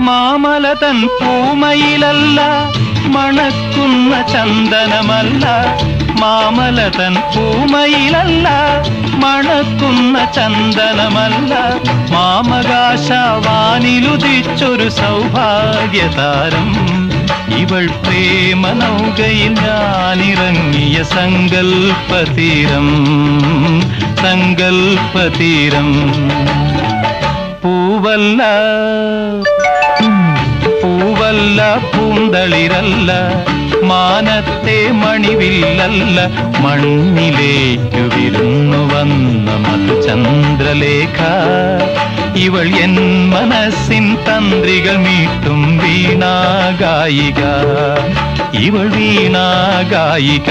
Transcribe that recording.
മാമല തൻ പൂമയിലല്ല മണക്കുന്ന ചന്ദനമല്ല. മാമലതൻ പൂമയിലല്ല മണക്കുന്ന ചന്ദനമല്ല. മാമകാശവാനിലുദിച്ചൊരു സൗഭാഗ്യതാരം. ഇവൾ പ്രേമ നൗകയിൽ ഞാനിറങ്ങിയ സങ്കൽപ്പതീരം സങ്കൽപ്പതീരം. പൂവല്ല. പൂവല്ല പൂന്തളിരല്ല മാനത്തെ മണിവില്ലല്ല മണ്ണിലേക്കു വിരുന്നു വന്ന മധുചന്ദ്രലേഖ. ഇവൾ എൻ മനസ്സിൻ തന്ത്രികൾ മീട്ടും വീണാഗായിക. ഇവൾ വീണാഗായിക.